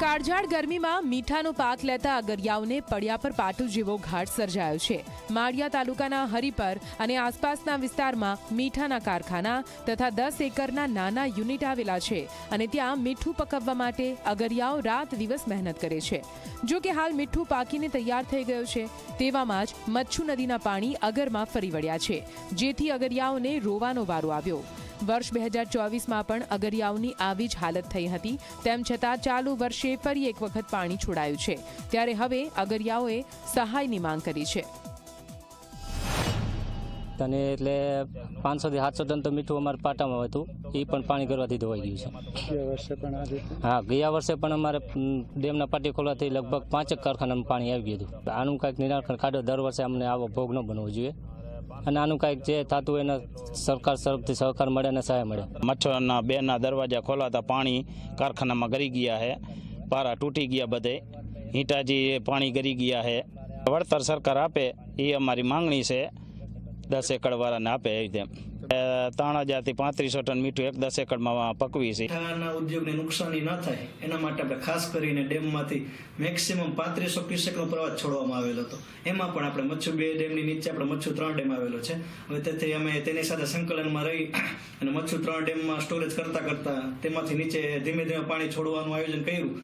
કાળઝાળ ગરમીમાં મીઠાનો પાક લેતા અગરિયાઓને પડ્યા પર પાટું જેવો ઘાટ સર્જાયો છે. માળિયા તાલુકાના હરિપર અને આસપાસના વિસ્તારમાં મીઠાના કારખાના તથા દસ એકરના નાના યુનિટ આવેલા છે અને ત્યાં મીઠું પકવવા માટે અગરિયાઓ રાત દિવસ મહેનત કરે છે. જો કે હાલ મીઠું પાકીને તૈયાર થઈ ગયું છે, તેવામાં જ મચ્છુ નદીના પાણી અગરમાં ફરી વળ્યા છે, જેથી અગરિયાઓને રોવાનો વારો આવ્યો. વર્ષ બે હજાર ચોવીસમાં પણ અગરિયાઓની આવી જ હાલત થઈ હતી. તેમ છતાં ચાલુ વર્ષે ફરી એક વખત પાણી છોડાયું છે. ત્યારે હવે અગરિયાઓએ સહાયની માંગ કરી છે. અને એટલે પાંચસોથી સાતસો ટન તો મીઠું અમારે પાટામાં હતું. એ પણ પાણી કરવાથી ધોવાઈ ગયું છે. વર્ષે પણ હા ગયા વર્ષે પણ અમારે ડેમના પાટી ખોલવાથી લગભગ પાંચેક કારખાનામાં પાણી આવી ગયું હતું. આનું કાંઈક નિરાકરણ કાઢો દર વર્ષે અમને આવો ભોગ ન બનવો જોઈએ. અને આનું કાંઈક જે થતું હોય એને સરકાર તરફથી સહકાર મળે અને સહાય મળે. મચ્છરના બેના દરવાજા ખોલાતા પાણી કારખાનામાં ગરી ગયા છે પારા તૂટી ગયા બધે. ઈંટાજી પાણી ગરી ગયા છે વળતર સરકાર આપે, એ અમારી માંગણી છે. દસ એકડ વાળાને આપે એ ત્રણ હજારથી પાંત્રીસો ટન મીઠું એક દસ એકડમાં પકવી છે. મીઠાના ઉદ્યોગને નુકસાની ન થાય, એના માટે આપણે ખાસ કરીને ડેમમાંથી મેક્સિમમ પાંત્રીસો ક્યુસેકનો પ્રવાહ છોડવામાં આવેલો હતો. એમાં પણ આપણે મચ્છુ બે ડેમની નીચે આપણે મચ્છુ ત્રણ ડેમ આવેલો છે. હવે તેથી અમે તેની સાથે સંકલનમાં રહી અને મચ્છુ ત્રણ ડેમમાં સ્ટોરેજ કરતા કરતા તેમાંથી નીચે ધીમે ધીમે પાણી છોડવાનું આયોજન કર્યું.